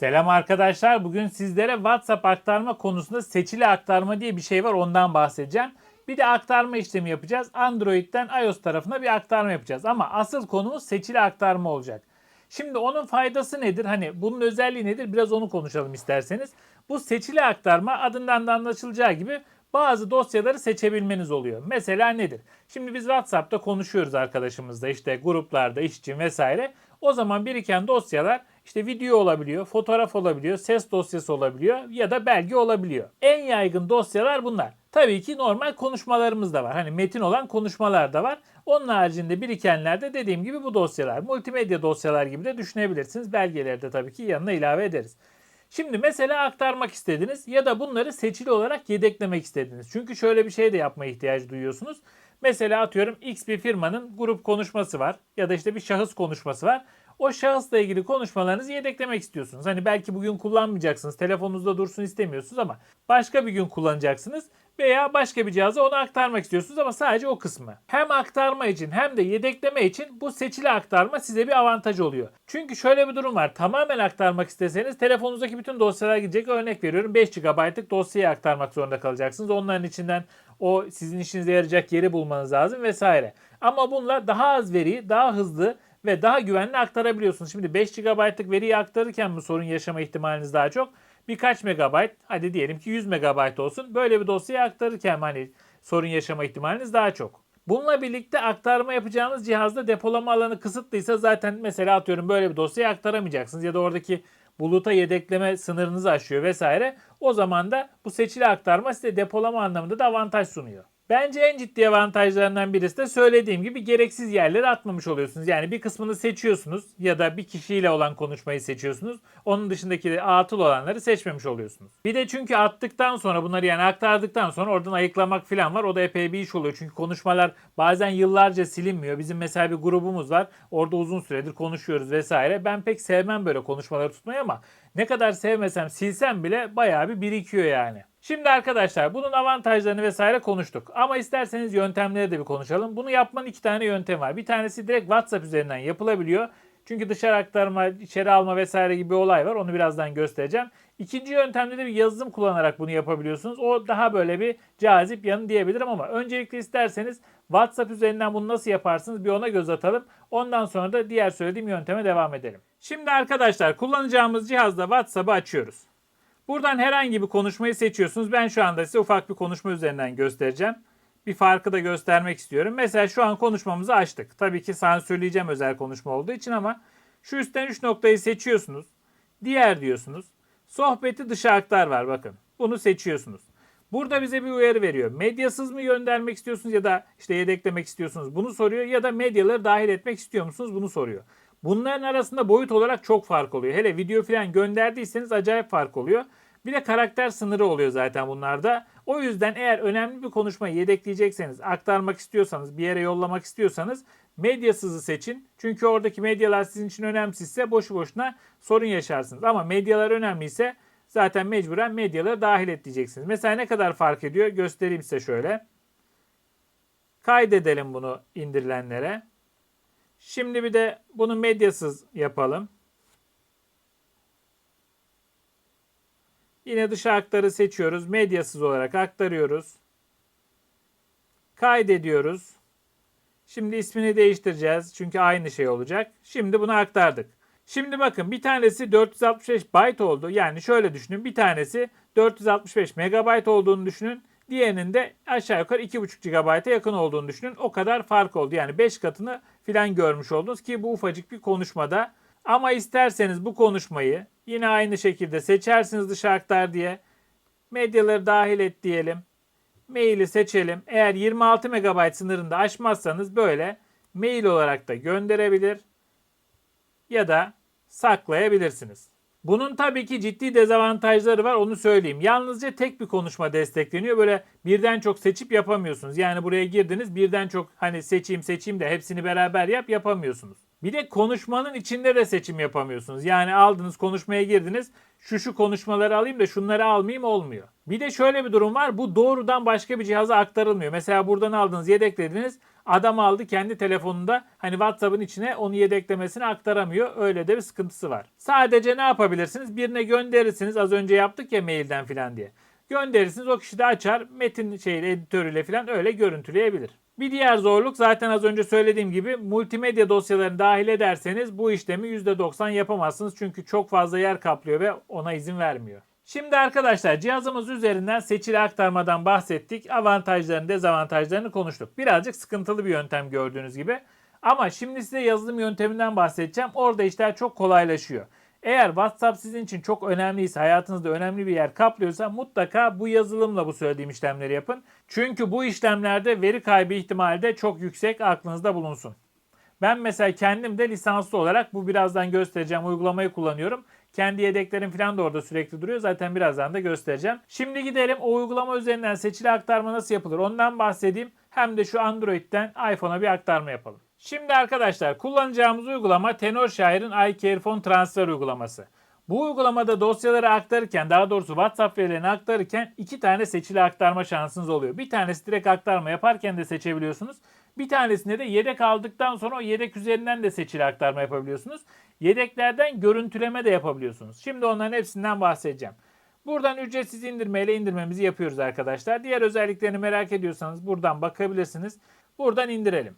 Selam arkadaşlar. Bugün sizlere WhatsApp aktarma konusunda seçili aktarma diye bir şey var. Ondan bahsedeceğim. Bir de aktarma işlemi yapacağız. Android'den iOS tarafına bir aktarma yapacağız. Ama asıl konumuz seçili aktarma olacak. Şimdi onun faydası nedir? Hani bunun özelliği nedir? Biraz onu konuşalım isterseniz. Bu seçili aktarma adından da anlaşılacağı gibi bazı dosyaları seçebilmeniz oluyor. Mesela nedir? Şimdi biz WhatsApp'ta konuşuyoruz arkadaşımızla işte gruplarda, iş için vesaire. O zaman biriken dosyalar işte video olabiliyor, fotoğraf olabiliyor, ses dosyası olabiliyor ya da belge olabiliyor. En yaygın dosyalar bunlar. Tabii ki normal konuşmalarımız da var. Hani metin olan konuşmalar da var. Onun haricinde birikenler de dediğim gibi bu dosyalar. Multimedya dosyalar gibi de düşünebilirsiniz. Belgeleri de tabii ki yanına ilave ederiz. Şimdi mesela aktarmak istediniz ya da bunları seçili olarak yedeklemek istediniz. Çünkü şöyle bir şey de yapmaya ihtiyacı duyuyorsunuz. Mesela atıyorum X bir firmanın grup konuşması var ya da işte bir şahıs konuşması var. O şahısla ilgili konuşmalarınızı yedeklemek istiyorsunuz. Hani belki bugün kullanmayacaksınız, telefonunuzda dursun istemiyorsunuz ama başka bir gün kullanacaksınız veya başka bir cihaza onu aktarmak istiyorsunuz ama sadece o kısmı. Hem aktarma için hem de yedekleme için bu seçili aktarma size bir avantaj oluyor. Çünkü şöyle bir durum var. Tamamen aktarmak isteseniz telefonunuzdaki bütün dosyalar gidecek. Örnek veriyorum 5 GB'lık dosyayı aktarmak zorunda kalacaksınız. Onların içinden o sizin işinize yarayacak yeri bulmanız lazım vesaire. Ama bununla daha az veriyi daha hızlı ve daha güvenli aktarabiliyorsunuz. Şimdi 5 GB'lık veriyi aktarırken mi sorun yaşama ihtimaliniz daha çok? Birkaç megabayt, hadi diyelim ki 100 megabayt olsun. Böyle bir dosyayı aktarırken hani sorun yaşama ihtimaliniz daha çok. Bununla birlikte aktarma yapacağınız cihazda depolama alanı kısıtlıysa zaten mesela atıyorum böyle bir dosyayı aktaramayacaksınız ya da oradaki buluta yedekleme sınırınızı aşıyor vesaire. O zaman da bu seçili aktarma size depolama anlamında da avantaj sunuyor. Bence en ciddi avantajlarından birisi de söylediğim gibi gereksiz yerlere atmamış oluyorsunuz. Yani bir kısmını seçiyorsunuz ya da bir kişiyle olan konuşmayı seçiyorsunuz. Onun dışındaki atıl olanları seçmemiş oluyorsunuz. Bir de çünkü attıktan sonra bunları yani aktardıktan sonra oradan ayıklamak falan var. O da epey bir iş oluyor. Çünkü konuşmalar bazen yıllarca silinmiyor. Bizim mesela bir grubumuz var. Orada uzun süredir konuşuyoruz vesaire. Ben pek sevmem böyle konuşmaları tutmayı ama ne kadar sevmesem silsem bile bayağı bir birikiyor yani. Şimdi arkadaşlar bunun avantajlarını vesaire konuştuk. Ama isterseniz yöntemleri de bir konuşalım. Bunu yapmanın iki tane yöntem var. Bir tanesi direkt WhatsApp üzerinden yapılabiliyor. Çünkü dışarı aktarma, içeri alma vesaire gibi bir olay var. Onu birazdan göstereceğim. İkinci yöntemde de bir yazılım kullanarak bunu yapabiliyorsunuz. O daha böyle bir cazip yanı diyebilirim ama öncelikle isterseniz WhatsApp üzerinden bunu nasıl yaparsınız bir ona göz atalım. Ondan sonra da diğer söylediğim yönteme devam edelim. Şimdi arkadaşlar kullanacağımız cihazda WhatsApp'ı açıyoruz. Buradan herhangi bir konuşmayı seçiyorsunuz. Ben şu anda size ufak bir konuşma üzerinden göstereceğim. Bir farkı da göstermek istiyorum. Mesela şu an konuşmamızı açtık. Tabii ki sansürleyeceğim özel konuşma olduğu için ama şu üstten 3 noktayı seçiyorsunuz. Diğer diyorsunuz. Sohbeti dışa aktar var bakın. Bunu seçiyorsunuz. Burada bize bir uyarı veriyor. Medyasız mı göndermek istiyorsunuz ya da işte yedeklemek istiyorsunuz bunu soruyor ya da medyaları dahil etmek istiyor musunuz bunu soruyor. Bunların arasında boyut olarak çok fark oluyor. Hele video falan gönderdiyseniz acayip fark oluyor. Bir de karakter sınırı oluyor zaten bunlarda. O yüzden eğer önemli bir konuşmayı yedekleyecekseniz, aktarmak istiyorsanız, bir yere yollamak istiyorsanız medyasızı seçin. Çünkü oradaki medyalar sizin için önemsizse boşu boşuna sorun yaşarsınız. Ama medyalar önemliyse zaten mecburen medyaları dahil et diyeceksiniz. Mesela ne kadar fark ediyor göstereyim size şöyle. Kaydedelim bunu indirilenlere. Şimdi bir de bunu medyasız yapalım. Yine dışa aktarı seçiyoruz. Medyasız olarak aktarıyoruz. Kaydediyoruz. Şimdi ismini değiştireceğiz. Çünkü aynı şey olacak. Şimdi bunu aktardık. Şimdi bakın bir tanesi 465 byte oldu. Yani şöyle düşünün. Bir tanesi 465 megabyte olduğunu düşünün. Diğerinin de aşağı yukarı 2,5 GB'a yakın olduğunu düşünün. O kadar fark oldu. Yani 5 katını filan görmüş oldunuz ki bu ufacık bir konuşmada. Ama isterseniz bu konuşmayı yine aynı şekilde seçersiniz dışa aktar diye. Medyaları dahil et diyelim. Maili seçelim. Eğer 26 MB sınırında aşmazsanız böyle mail olarak da gönderebilir ya da saklayabilirsiniz. Bunun tabii ki ciddi dezavantajları var onu söyleyeyim. Yalnızca tek bir konuşma destekleniyor. Böyle birden çok seçip yapamıyorsunuz. Yani buraya girdiniz birden çok hani seçeyim seçeyim de hepsini beraber yap yapamıyorsunuz. Bir de konuşmanın içinde de seçim yapamıyorsunuz. Yani aldınız konuşmaya girdiniz. Şu şu konuşmaları alayım da şunları almayayım olmuyor. Bir de şöyle bir durum var. Bu doğrudan başka bir cihaza aktarılmıyor. Mesela buradan aldınız yedeklediniz. Adam aldı kendi telefonunda hani WhatsApp'ın içine onu yedeklemesini aktaramıyor. Öyle de bir sıkıntısı var. Sadece ne yapabilirsiniz? Birine gönderirsiniz. Az önce yaptık ya mailden filan diye. Gönderirsiniz o kişi de açar metin şeyle editörüyle filan öyle görüntüleyebilir. Bir diğer zorluk zaten az önce söylediğim gibi multimedya dosyalarını dahil ederseniz bu işlemi %90 yapamazsınız. Çünkü çok fazla yer kaplıyor ve ona izin vermiyor. Şimdi arkadaşlar cihazımız üzerinden seçili aktarmadan bahsettik. Avantajlarını dezavantajlarını konuştuk. Birazcık sıkıntılı bir yöntem gördüğünüz gibi. Ama şimdi size yazılım yönteminden bahsedeceğim. Orada işler çok kolaylaşıyor. Eğer WhatsApp sizin için çok önemliyse, hayatınızda önemli bir yer kaplıyorsa mutlaka bu yazılımla bu söylediğim işlemleri yapın. Çünkü bu işlemlerde veri kaybı ihtimali de çok yüksek aklınızda bulunsun. Ben mesela kendim de lisanslı olarak bu birazdan göstereceğim uygulamayı kullanıyorum. Kendi yedeklerim falan da orada sürekli duruyor. Zaten birazdan da göstereceğim. Şimdi gidelim o uygulama üzerinden seçili aktarma nasıl yapılır ondan bahsedeyim. Hem de şu Android'den iPhone'a bir aktarma yapalım. Şimdi arkadaşlar kullanacağımız uygulama Tenor Şair'in iCareFone Transfer uygulaması. Bu uygulamada dosyaları aktarırken daha doğrusu WhatsApp verilerini aktarırken iki tane seçili aktarma şansınız oluyor. Bir tanesi direkt aktarma yaparken de seçebiliyorsunuz. Bir tanesinde de yedek aldıktan sonra o yedek üzerinden de seçili aktarma yapabiliyorsunuz. Yedeklerden görüntüleme de yapabiliyorsunuz. Şimdi onların hepsinden bahsedeceğim. Buradan ücretsiz indirmeyle indirmemizi yapıyoruz arkadaşlar. Diğer özelliklerini merak ediyorsanız buradan bakabilirsiniz. Buradan indirelim.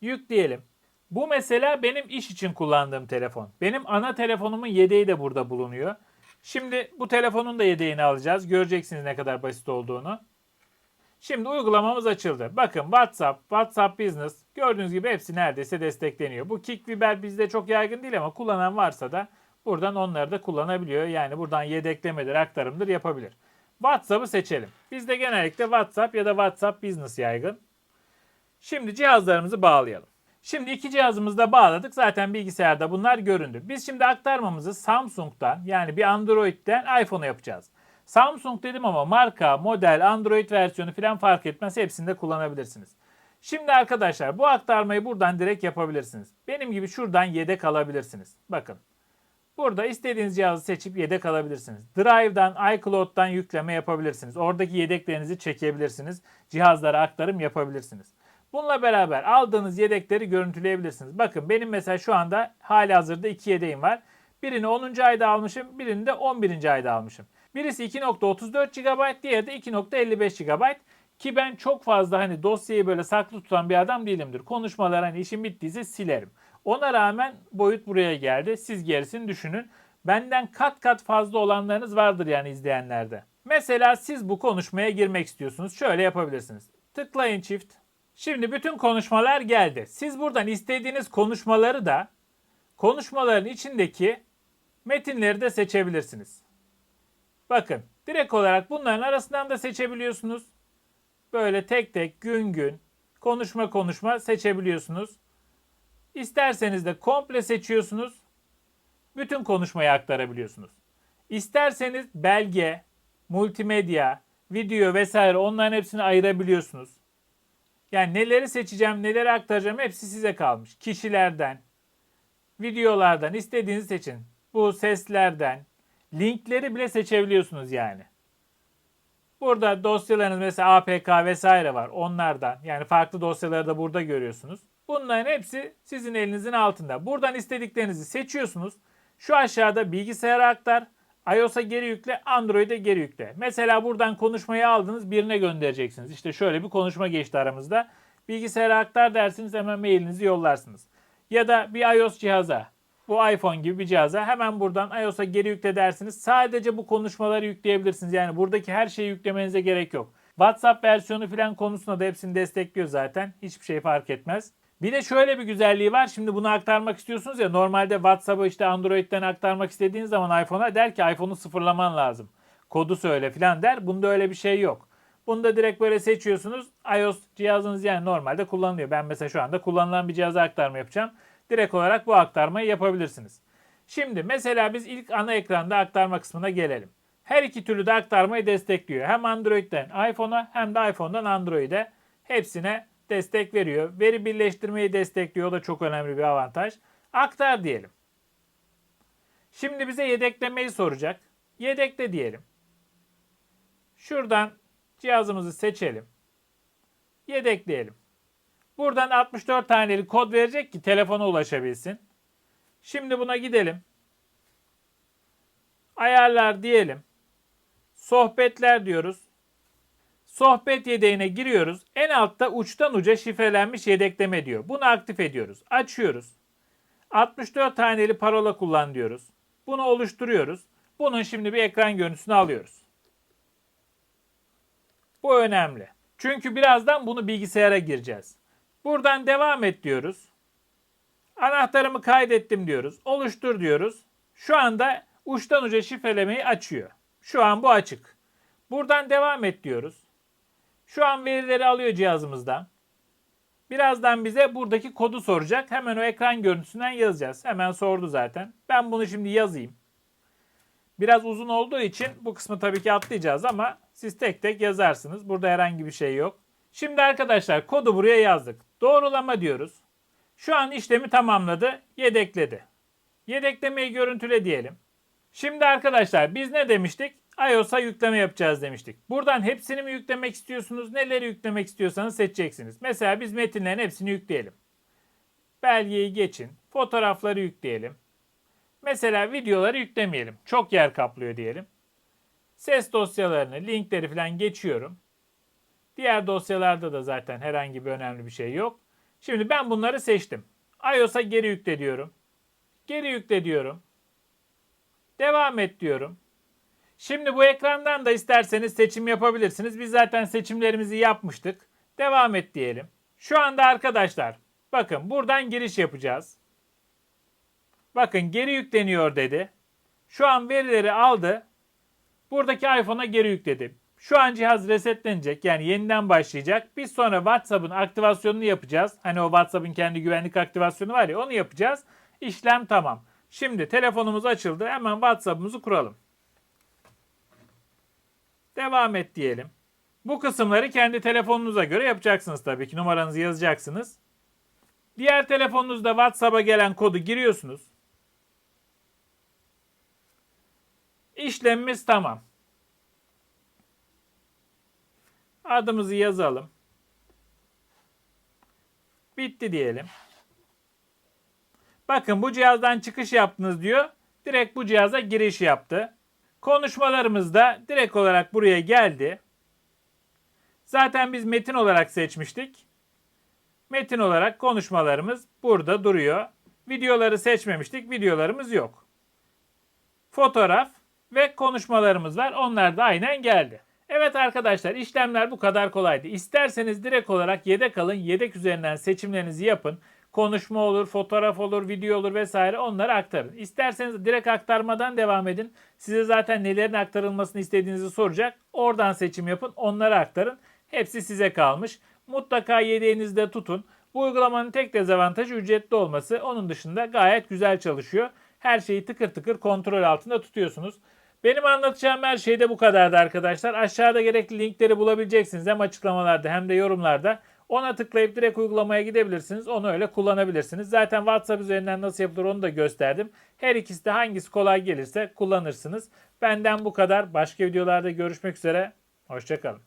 Yükleyelim. Bu mesela benim iş için kullandığım telefon. Benim ana telefonumun yedeği de burada bulunuyor. Şimdi bu telefonun da yedeğini alacağız. Göreceksiniz ne kadar basit olduğunu. Şimdi uygulamamız açıldı. Bakın WhatsApp, WhatsApp Business gördüğünüz gibi hepsi neredeyse destekleniyor. Bu Kickviber bizde çok yaygın değil ama kullanan varsa da buradan onları da kullanabiliyor. Yani buradan yedeklemedir, aktarımdır yapabilir. WhatsApp'ı seçelim. Bizde genellikle WhatsApp ya da WhatsApp Business yaygın. Şimdi cihazlarımızı bağlayalım. Şimdi iki cihazımızı da bağladık. Zaten bilgisayarda bunlar göründü. Biz şimdi aktarmamızı Samsung'dan yani bir Android'den iPhone'a yapacağız. Samsung dedim ama marka, model, Android versiyonu falan fark etmez. Hepsini de kullanabilirsiniz. Şimdi arkadaşlar bu aktarmayı buradan direkt yapabilirsiniz. Benim gibi şuradan yedek alabilirsiniz. Bakın. Burada istediğiniz cihazı seçip yedek alabilirsiniz. Drive'dan, iCloud'dan yükleme yapabilirsiniz. Oradaki yedeklerinizi çekebilirsiniz. Cihazlara aktarım yapabilirsiniz. Bununla beraber aldığınız yedekleri görüntüleyebilirsiniz. Bakın benim mesela şu anda hali hazırda iki yedeğim var. Birini 10. ayda almışım, birini de 11. ayda almışım. Birisi 2.34 GB, diğeri de 2.55 GB. Ki ben çok fazla hani dosyayı böyle saklı tutan bir adam değilimdir. Konuşmalar hani işim bittiyse silerim. Ona rağmen boyut buraya geldi. Siz gerisini düşünün. Benden kat kat fazla olanlarınız vardır yani izleyenlerde. Mesela siz bu konuşmaya girmek istiyorsunuz. Şöyle yapabilirsiniz. Tıklayın çift. Şimdi bütün konuşmalar geldi. Siz buradan istediğiniz konuşmaları da konuşmaların içindeki metinleri de seçebilirsiniz. Bakın direkt olarak bunların arasından da seçebiliyorsunuz. Böyle tek tek gün gün konuşma konuşma seçebiliyorsunuz. İsterseniz de komple seçiyorsunuz. Bütün konuşmayı aktarabiliyorsunuz. İsterseniz belge, multimedya, video vesaire onların hepsini ayırabiliyorsunuz. Yani neleri seçeceğim, neleri aktaracağım hepsi size kalmış. Kişilerden, videolardan istediğinizi seçin. Bu seslerden, linkleri bile seçebiliyorsunuz yani. Burada dosyalarınız mesela APK vesaire var. Onlardan yani farklı dosyaları da burada görüyorsunuz. Bunların hepsi sizin elinizin altında. Buradan istediklerinizi seçiyorsunuz. Şu aşağıda bilgisayara aktar, iOS'a geri yükle, Android'e geri yükle. Mesela buradan konuşmayı aldınız birine göndereceksiniz. İşte şöyle bir konuşma geçti aramızda. Bilgisayara aktar dersiniz hemen mailinizi yollarsınız. Ya da bir iOS cihaza, bu iPhone gibi bir cihaza hemen buradan iOS'a geri yükle dersiniz. Sadece bu konuşmaları yükleyebilirsiniz. Yani buradaki her şeyi yüklemenize gerek yok. WhatsApp versiyonu falan konusunda da hepsini destekliyor zaten. Hiçbir şey fark etmez. Bir de şöyle bir güzelliği var. Şimdi bunu aktarmak istiyorsunuz ya normalde WhatsApp'ı işte Android'den aktarmak istediğiniz zaman iPhone'a der ki iPhone'u sıfırlaman lazım. Kodu söyle falan der. Bunda öyle bir şey yok. Bunda direkt böyle seçiyorsunuz. iOS cihazınız yani normalde kullanılıyor. Ben mesela şu anda kullanılan bir cihaza aktarma yapacağım. Direkt olarak bu aktarmayı yapabilirsiniz. Şimdi mesela biz ilk ana ekranda aktarma kısmına gelelim. Her iki türlü de aktarmayı destekliyor. Hem Android'den iPhone'a hem de iPhone'dan Android'e hepsine destek veriyor. Veri birleştirmeyi destekliyor. O da çok önemli bir avantaj. Aktar diyelim. Şimdi bize yedeklemeyi soracak. Yedekle diyelim. Şuradan cihazımızı seçelim. Yedekleyelim. Buradan 64 taneli kod verecek ki telefona ulaşabilsin. Şimdi buna gidelim. Ayarlar diyelim. Sohbetler diyoruz. Sohbet yedeğine giriyoruz. En altta uçtan uca şifrelenmiş yedekleme diyor. Bunu aktif ediyoruz. Açıyoruz. 64 taneli parola kullan diyoruz. Bunu oluşturuyoruz. Bunun şimdi bir ekran görüntüsünü alıyoruz. Bu önemli. Çünkü birazdan bunu bilgisayara gireceğiz. Buradan devam et diyoruz. Anahtarımı kaydettim diyoruz. Oluştur diyoruz. Şu anda uçtan uca şifrelemeyi açıyor. Şu an bu açık. Buradan devam et diyoruz. Şu an verileri alıyor cihazımızdan. Birazdan bize buradaki kodu soracak. Hemen o ekran görüntüsünden yazacağız. Hemen sordu zaten. Ben bunu şimdi yazayım. Biraz uzun olduğu için bu kısmı tabii ki atlayacağız ama siz tek tek yazarsınız. Burada herhangi bir şey yok. Şimdi arkadaşlar kodu buraya yazdık. Doğrulama diyoruz. Şu an işlemi tamamladı, yedekledi. Yedeklemeyi görüntüle diyelim. Şimdi arkadaşlar biz ne demiştik? iOS'a yükleme yapacağız demiştik. Buradan hepsini mi yüklemek istiyorsunuz? Neleri yüklemek istiyorsanız seçeceksiniz. Mesela biz metinlerin hepsini yükleyelim. Belgeyi geçin. Fotoğrafları yükleyelim. Mesela videoları yüklemeyelim. Çok yer kaplıyor diyelim. Ses dosyalarını, linkleri falan geçiyorum. Diğer dosyalarda da zaten herhangi bir önemli bir şey yok. Şimdi ben bunları seçtim. iOS'a geri yükle diyorum. Geri yükle diyorum. Devam et diyorum. Şimdi bu ekrandan da isterseniz seçim yapabilirsiniz. Biz zaten seçimlerimizi yapmıştık. Devam et diyelim. Şu anda arkadaşlar bakın buradan giriş yapacağız. Bakın geri yükleniyor dedi. Şu an verileri aldı. Buradaki iPhone'a geri yükledi. Şu an cihaz resetlenecek yani yeniden başlayacak. Biz sonra WhatsApp'ın aktivasyonunu yapacağız. Hani o WhatsApp'ın kendi güvenlik aktivasyonu var ya onu yapacağız. İşlem tamam. Şimdi telefonumuz açıldı. Hemen WhatsApp'ımızı kuralım. Devam et diyelim. Bu kısımları kendi telefonunuza göre yapacaksınız tabii ki. Numaranızı yazacaksınız. Diğer telefonunuzda WhatsApp'a gelen kodu giriyorsunuz. İşlemimiz tamam. Adımızı yazalım. Bitti diyelim. Bakın bu cihazdan çıkış yaptınız diyor. Direkt bu cihaza giriş yaptı. Konuşmalarımız da direkt olarak buraya geldi. Zaten biz metin olarak seçmiştik. Metin olarak konuşmalarımız burada duruyor. Videoları seçmemiştik. Videolarımız yok. Fotoğraf ve konuşmalarımız var. Onlar da aynen geldi. Evet arkadaşlar işlemler bu kadar kolaydı. İsterseniz direkt olarak yedek alın. Yedek üzerinden seçimlerinizi yapın. Konuşma olur, fotoğraf olur, video olur vesaire onları aktarın. İsterseniz direkt aktarmadan devam edin. Size zaten nelerin aktarılmasını istediğinizi soracak. Oradan seçim yapın, onları aktarın. Hepsi size kalmış. Mutlaka yedeğinizde tutun. Bu uygulamanın tek dezavantajı ücretli olması. Onun dışında gayet güzel çalışıyor. Her şeyi tıkır tıkır kontrol altında tutuyorsunuz. Benim anlatacağım her şey de bu kadardı arkadaşlar. Aşağıda gerekli linkleri bulabileceksiniz hem açıklamalarda hem de yorumlarda. Ona tıklayıp direkt uygulamaya gidebilirsiniz. Onu öyle kullanabilirsiniz. Zaten WhatsApp üzerinden nasıl yapılır onu da gösterdim. Her ikisi de hangisi kolay gelirse kullanırsınız. Benden bu kadar. Başka videolarda görüşmek üzere. Hoşçakalın.